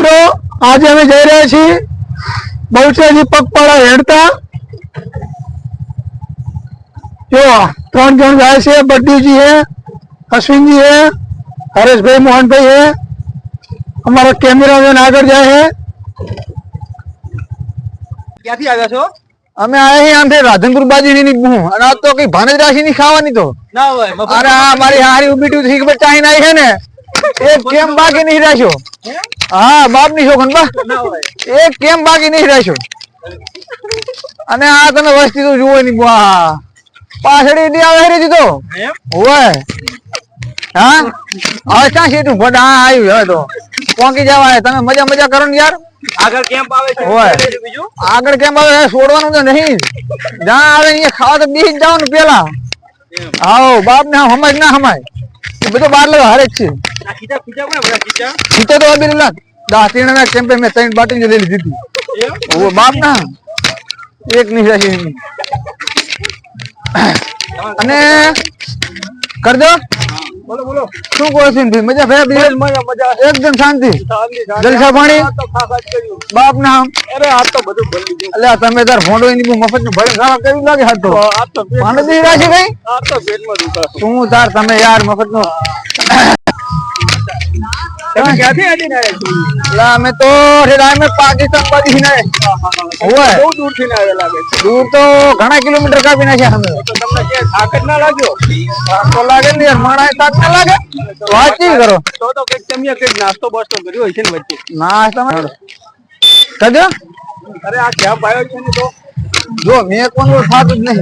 મિત્રો આજે અમે જઈ રહ્યા છીએ બહુચરાજી પગપાળા હેડતા જો ત્રણ જણ જાય છે બદ્દુજી હે અશ્વિનજી હે હરેશભાઈ મોહનભાઈ હે અમારા કેમેરામેન આગળ જાય છે ક્યાંથી આવ્યા છો અમે આયા છીએ આમથી રાધનપુર બાજુ ની હું અને આ તો કઈ ભાનજ રાશિ ની ખાવાની તો ના હોય મફત અરે આ મારી હારી ઉભી ટુ થી બચાઈ નાઈ છે ને એક કેમ બાકી નહીં રાખ્યો? હા બાપની શોખન બા. એક કેમ બાકી નહીં રાખ્યો? અને આ તમે વસ્તી તો જુઓ ની બા. પાછળ ઈડી આવે તો એમ હા? હવે ક્યાં છે તું? ભટ હા આવ્યું હવે તો. પોંકી જવાય તમે મજા મજા કરો ને યાર. આગળ કેમ્પ આવે છે? હોય. આગળ કેમ આવે છોડવાનું તો નહીં. જ્યાં આવે અહીંયા ખાવા તો બેસી જવાનું પેલા આવો બાપ ને હમાય ના હમાય એ બધું બાર લગા હારે જ છે. ખીચા તો દાતીણ ના કેમ્પે મેં ત્રણ બાટી લઈ લીધી હતી ઓ બાપ ના. એક નહીં. અને કરજો. બોલો બોલો. શું કહો છો મજા બીજા મજા મજા એકદમ શાંતિ. જલસા પાણી? બાપ ના અરે આ તો બધું ભરી દીધું એટલે તમે તાર ફોટો એની બહુ મફતનું ભરે સારા કેવું લાગે હાથ તો? આ તો પાણી બી રાશી ભાઈ? આ તો પેટમાં દુખાશે શું તાર તમે યાર મફતનું તમે ક્યાંથી આવીને આવ્યા અમે તો અમે પાકિસ્તાન બાજુ થી ને બહુ દૂરથી ને આવ્યા લાગે દૂર તો ઘણા કિલોમીટર કાપી નાખ્યા અમે. તો તમને થાક ના લાગ્યો? તો લાગે ને માણા ના લાગે? વાંચી કરો? તો તો કંઈક તમે કંઈક નાસ્તો બાસ્તો કર્યો હશે ને વચ્ચે. ના તમે કજો? અરે આ ક્યાં આવ્યો છે ને તો? જો મેં કોનું થાતું જ નહીં.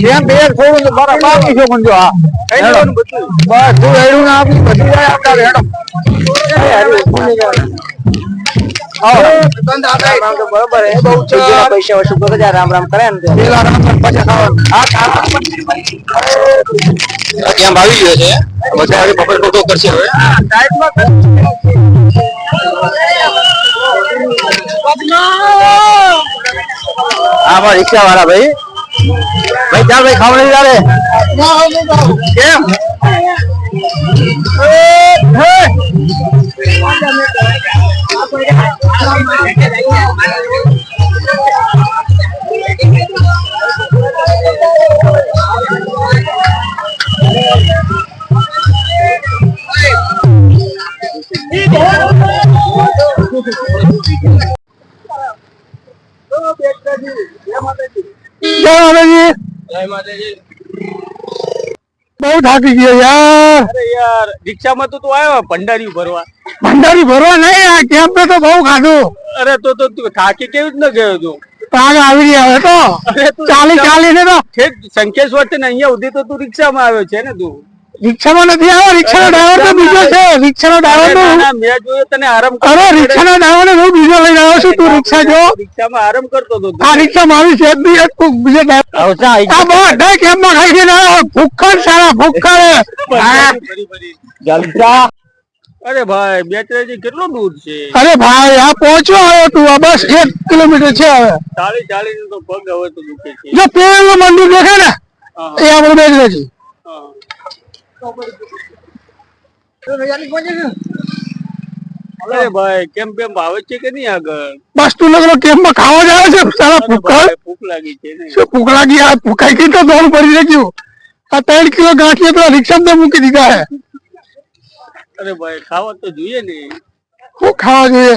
કેમ બે થોડું તો બરાબર બાકી છો પણ જો આ કઈ લેવાનું બધું. બસ તું હેડું ના આપી બધી જાય આપતા હેડો. આવો. બરોબર હે બહુ પૈસા વસૂલ કરે રામ રામ કરે ને પેલા નંબર પછી ખાવાનું. કેમ આવી ગયો છે? વધારે બપોર ફોટો કરશે હવે. હા પણ રિક્ષા વાળા ભાઈ. ભાઈ ચાલ ભાઈ ખાવાનું ચાલે કેમ? એ, હે. જય માતાજી બહુ થાકી ગયો યાર. અરે યાર રિક્ષામાં તો તું આવ્યો ભંડારી ભરવા. ભંડારી ભરવા નહીં આ કેમ્પ તો બહુ ખાધું. અરે તો તો થાકી કેવી રીતના ગયો તું? પાગ આવી રહ્યા હવે તો. ચાલી ચાલી ને તો. ઠેક સંકેશ્વરથી ને અહીંયા સુધી તો તું રિક્ષામાં આવ્યો છે ને તું. રિક્ષામાં નથી આવ્યો રિક્ષાનો ડ્રાઈવર તો બીજો છે. રિક્ષાનો અરે ડ્રાઈવર તો મેં જોયો તને આરામ અરે રિક્ષાનો ડ્રાઈવર હું બીજો લઈને આવ્યો છું તું રિક્ષા જો. રિક્ષામાં આરામ કરતો હતો. તું. આ રિક્ષા મારી છે જ એક કોક બીજો ડ્રાઈવર આ બધા કેમ્પમાં ખાઈ સારા ફરી. અરે ભાઈ બેચરાજી કેટલું દૂર છે? અરે ભાઈ આ પહોંચ્યો આવ્યો તું આ બસ એક કિલોમીટર છે હવે. ચાલી ચાલી તો પગ હવે તો દુખે છે. જો પેલું મંદિર દેખે ને એ આપણે હા. અરે ભાઈ કેમ કેમ આવે છે કે નહીં આગળ? બસ તું લોકો કેમ્પમાં ખાવા જ છે? સારા અરે ભૂખ લાગી છે ને. શું ભૂખલા ગયા ભૂખાઈ ગઈ તો દોડ પડી રાખ્યું આ ત્રણ કિલો ગાંઠિયા પેલા રિક્ષામાં તો મૂકી દીધા હે. અરે ભાઈ ખાવા તો જોઈએ ને. શું ખાવા જોઈએ?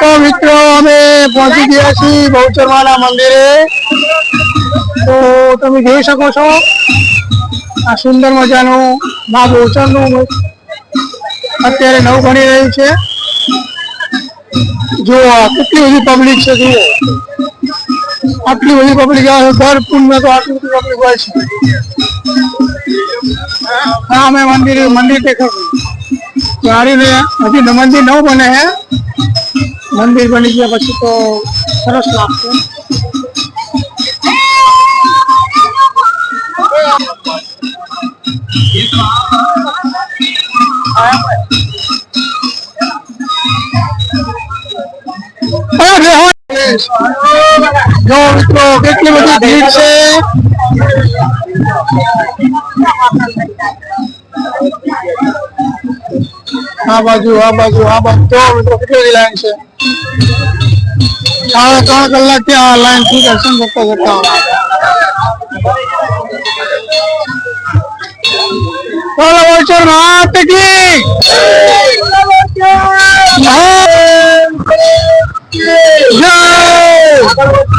આ મને કામ અલ્યા, એ આ હું હા મેડમ તાર રિક્ષા ઉડે તો નહીં હા ઓલે લે આ બાંકો એકલો ફરે તો મિત્રો અમે પહોંચી ગયા છીએ બહુચરવાલા મંદિરે તો તમે જોઈ શકો છો આ સુંદર મજાનું મા બહુચરનું અત્યારે નવું બની રહ્યું છે જો આ કેટલી બધી પબ્લિક છે જુઓ આટલી બધી પબ્લિક આવે છે દર પુણ્ય તો આટલી બધી પબ્લિક હોય છે હા અમે મંદિર મંદિર દેખાડું ગાડીને હજી ન- મંદિર નવું બને છે મંદિર બની ગયા પછી તો સરસ લાગશે અરે બેહો. જો મિત્રો કેટલી બધી ભીડ છે આ બાજુ આ બાજુ આ બાજુ જો મિત્રો કેટલી લાઈન છે చాలా కాలకల్లాకి ఆ లైన్ కి దర్శనం చెప్తా చెప్తా కోలవోచర్ మాతకి జై